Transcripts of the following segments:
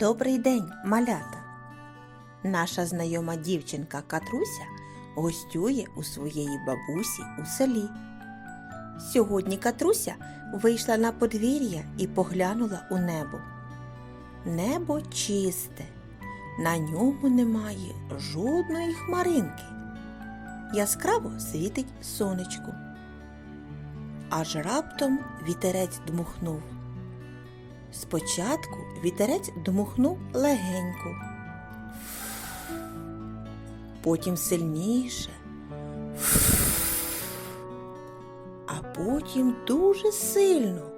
Добрий день, малята! Наша знайома дівчинка Катруся гостює у своєї бабусі у селі. Сьогодні Катруся вийшла на подвір'я і поглянула у небо. Небо чисте, на ньому немає жодної хмаринки. Яскраво світить сонечко. Аж раптом вітерець дмухнув. Спочатку вітерець дмухнув легенько, потім сильніше, а потім дуже сильно.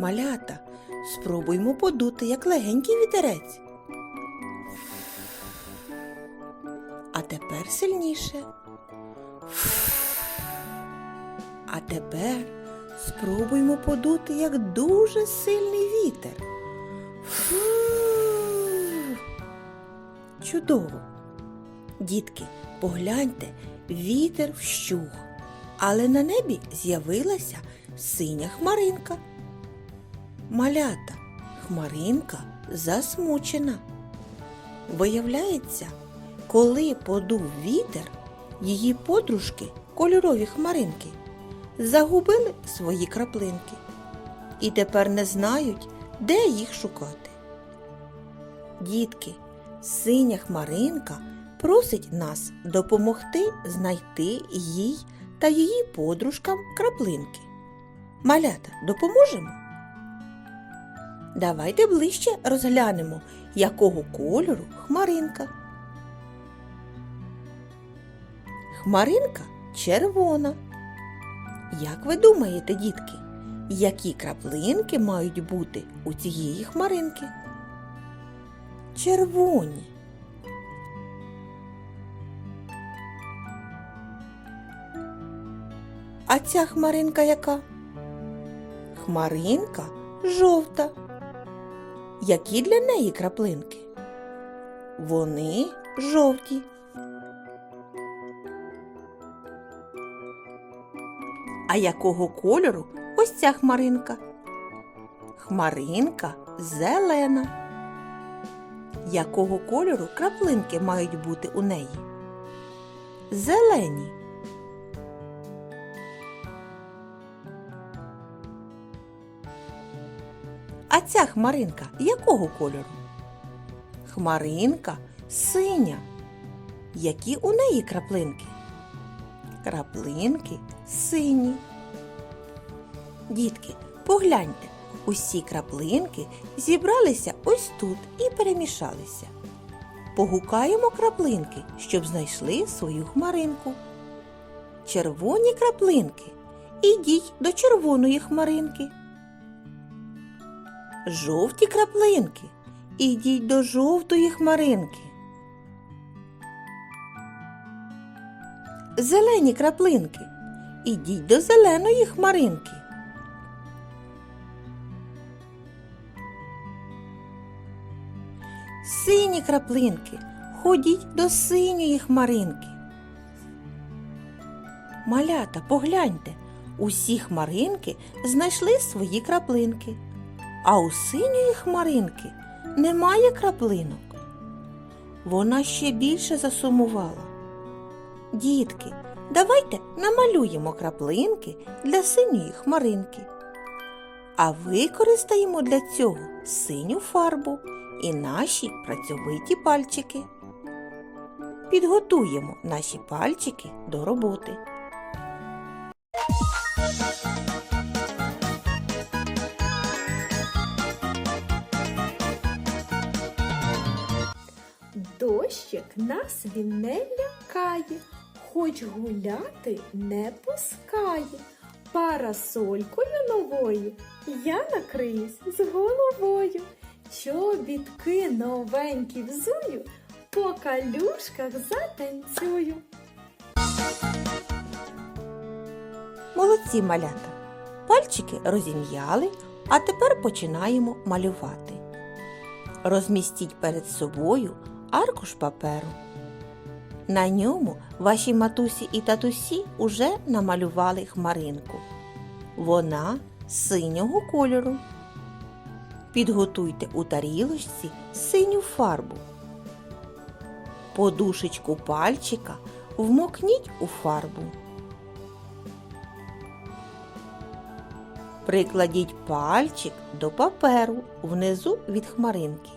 Малята, спробуймо подути, як легенький вітерець. А тепер сильніше. А тепер спробуймо подути, як дуже сильний вітер. Фу. Чудово. Дітки, погляньте, вітер вщух, але на небі з'явилася синя хмаринка. Малята, хмаринка засмучена. Виявляється, коли подув вітер, її подружки, кольорові хмаринки, загубили свої краплинки і тепер не знають, де їх шукати. Дітки, синя хмаринка просить нас допомогти знайти їй та її подружкам краплинки. Малята, допоможемо? Давайте ближче розглянемо, якого кольору хмаринка. Хмаринка червона. Як ви думаєте, дітки, які краплинки мають бути у цієї хмаринки? Червоні. А ця хмаринка яка? Хмаринка жовта. Які для неї краплинки? Вони жовті. А якого кольору ось ця хмаринка? Хмаринка зелена. Якого кольору краплинки мають бути у неї? Зелені. А ця хмаринка якого кольору? Хмаринка синя. Які у неї краплинки? Краплинки сині. Дітки, погляньте, усі краплинки зібралися ось тут і перемішалися. Погукаємо краплинки, щоб знайшли свою хмаринку. Червоні краплинки. Ідіть до червоної хмаринки. Жовті краплинки. Ідіть до жовтої хмаринки. Зелені краплинки. Ідіть до зеленої хмаринки. Сині краплинки. Ходіть до синьої хмаринки. Малята, погляньте, усі хмаринки знайшли свої краплинки, а у синьої хмаринки немає краплинок. Вона ще більше засумувала. Дітки, давайте намалюємо краплинки для синьої хмаринки. А використаємо для цього синю фарбу і наші працьовиті пальчики. Підготуємо наші пальчики до роботи. Дощик нас він не лякає, хоч гуляти не пускає. Парасолькою новою я накриюсь з головою. Чобітки новенькі взую, по калюшках затанцюю. Молодці малята. Пальчики розім'яли, а тепер починаємо малювати. Розмістіть перед собою аркуш паперу. На ньому ваші матусі і татусі уже намалювали хмаринку. Вона синього кольору. Підготуйте у тарілочці синю фарбу. Подушечку пальчика вмокніть у фарбу. Прикладіть пальчик до паперу внизу від хмаринки.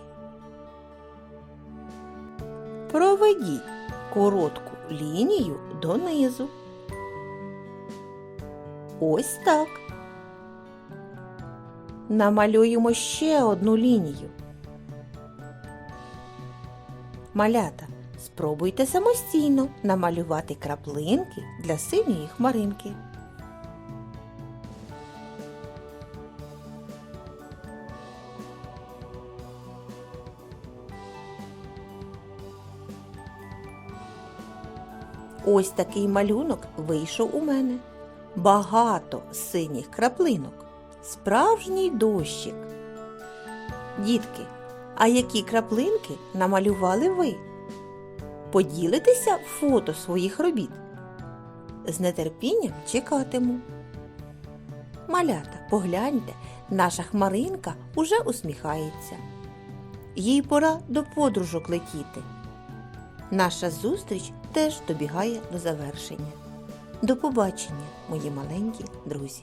Проведіть коротку лінію донизу. Ось так. Намалюємо ще одну лінію. Малята, спробуйте самостійно намалювати краплинки для синьої хмаринки. Ось такий малюнок вийшов у мене. Багато синіх краплинок. Справжній дощик. Дітки, а які краплинки намалювали ви? Поділитеся фото своїх робіт. З нетерпінням чекатиму. Малята, погляньте, наша хмаринка уже усміхається. Їй пора до подружок летіти. Наша зустріч теж добігає до завершення. До побачення, мої маленькі друзі!